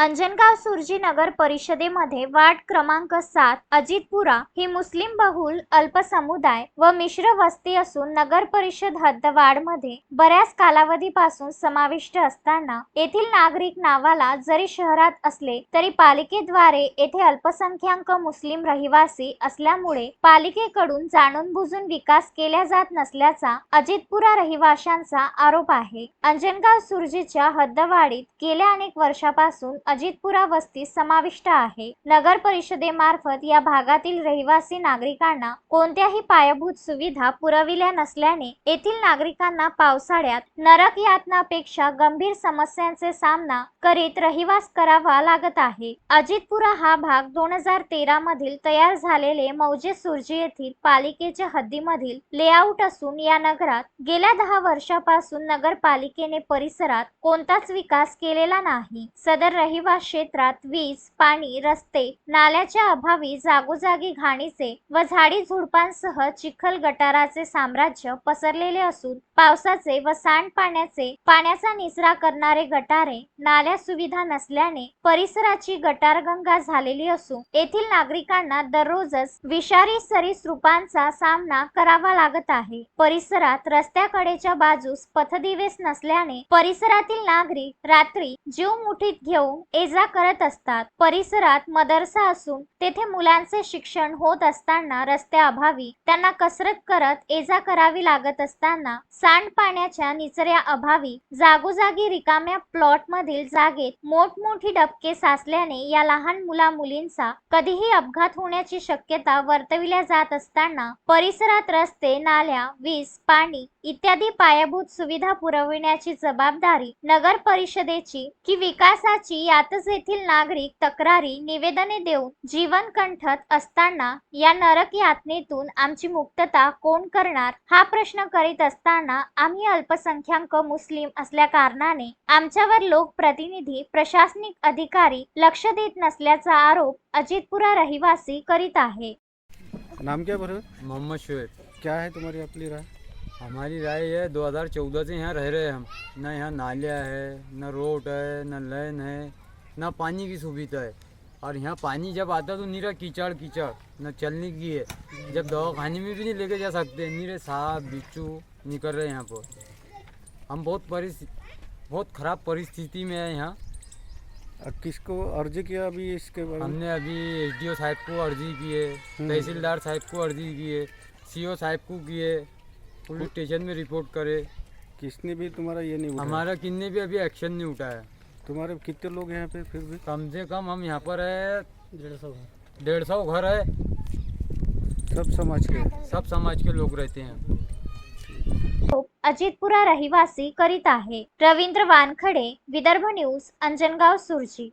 अंजनगाव सुरजी नगर परिषदेमध्ये वार्ड क्रमांक सात अजितपुरा ही मुस्लिम बहुल अल्पसमुदाय व मिश्र वस्ती असून नगर परिषद हद्दवाढमध्ये बऱ्याच कालावधीपासून समाविष्ट असताना येथील नागरिक नावाला जरी शहरात असले तरी पालिकेद्वारे येथे अल्पसंख्याक मुस्लिम रहिवासी असल्यामुळे पालिकेकडून जाणून बुजून विकास केला जात नसल्याचा अजितपुरा रहिवाशांचा आरोप आहे. अंजनगाव सुरजीच्या हद्दवाडीत गेल्या अनेक वर्षापासून अजितपुरा वस्ती समाविष्ट आहे. नगर परिषदेमार्फत या भागातील रहिवासी नागरिकांना कोणत्याही पायाभूत सुविधा पुरविल्या नसल्याने येथील नागरिकांना पावसाळ्यात नरक यातनापेक्षा गंभीर समस्यांचे सामना करीत रहिवास करावा लागत आहे. अजितपुरा हा भाग दोन हजार तेरा मधील तयार झालेले मौजे सुरजी येथील पालिकेच्या हद्दीमधील लेआउट असून या नगरात गेल्या दहा वर्षापासून नगरपालिकेने परिसरात कोणताच विकास केलेला नाही. सदर रही क्षेत्रात वीज पाणी रस्ते नाल्याच्या अभावी जागोजागी घाणीचे व झाडी झुडपांसह चिखल गटाराचे साम्राज्य पसरलेले असून पावसाचे व सांडपाण्याचे पाण्याचा निचरा करणारे गटारे नाल्या सुविधा नसल्याने परिसराची गटारगंगा झालेली असून येथील नागरिकांना दररोजच विषारी सरीसृपांचा सामना करावा लागत आहे. परिसरात रस्त्याकडेच्या बाजूस पथदिवेस नसल्याने परिसरातील नागरिक रात्री जीव मुठीत घेऊन ये जा करत असतात. परिसरात मदरसा असून तेथे मुलांचे शिक्षण होत असताना रस्त्याअभावी त्यांना कसरत करत ये जा करावी लागत असताना सांडपाण्याच्या निचऱ्या अभावी जागोजागी रिकाम्या प्लॉट मधील जागेत मोठमोठी डबके साचल्याने या लहान मुला मुलींचा कधीही अपघात होण्याची शक्यता वर्तविल्या जात असताना परिसरात रस्ते नाल्या वीज पाणी इत्यादी पायाभूत सुविधा पुरविण्याची जबाबदारी नगर परिषदेची की विकासाची यातच येथील नागरिक तक्रारी निवेदने देऊन जीवन कंठत असताना या नरक यातनेतून आमची मुक्तता कोण करणार हा प्रश्न करीत असताना आम्ही अल्पसंख्याक मुस्लिम असल्या कारणाने आमच्यावर लोकप्रतिनिधी प्रशासनिक अधिकारी लक्ष देत नसल्याचा आरोप अजितपुरा रहिवासी करीत आहे. नाम क्या भरो मोहम्मद शुएब. क्या है तुम्हारी अपनी राय? हमारी राय है 2014 से यहाँ रह रहे हैं हम। न यहाँ नालिया है न रोड है न लाइन है। न पानी की सुविधा है। और यहाँ पानी जब आता तो नीरा कीचड़ कीचड़ न चलने की है। जब दवाखाने में भी नहीं लेके जा सकते नीरे सांप बिच्छू निकल रहे हैं यहाँ पर। हम बहुत परिस्थिति बहुत ख़राब परिस्थिति में है यहाँ। किसको अर्जी किया अभी इसके बारे हमने अभी एस साहब को अर्जी की है तहसीलदार साहब को अर्जी की है सी साहब को की है पुलिस स्टेशन में रिपोर्ट करे। किसने भी तुम्हारा ये नहीं हमारा किन्ने भी अभी एक्शन नहीं उठाया। तुम्हारे कितने लोग हैं यहाँ पे फिर भी? कम से कम हम यहाँ पर है डेढ़ सौ डेढ़ सौ घर है। सब समाज के? सब समाज के लोग रहते हैं। अजितपुरा रहिवासी करीता है रवींद्र वानखडे विदर्भ न्यूज़ अंजनगाव सुरजी.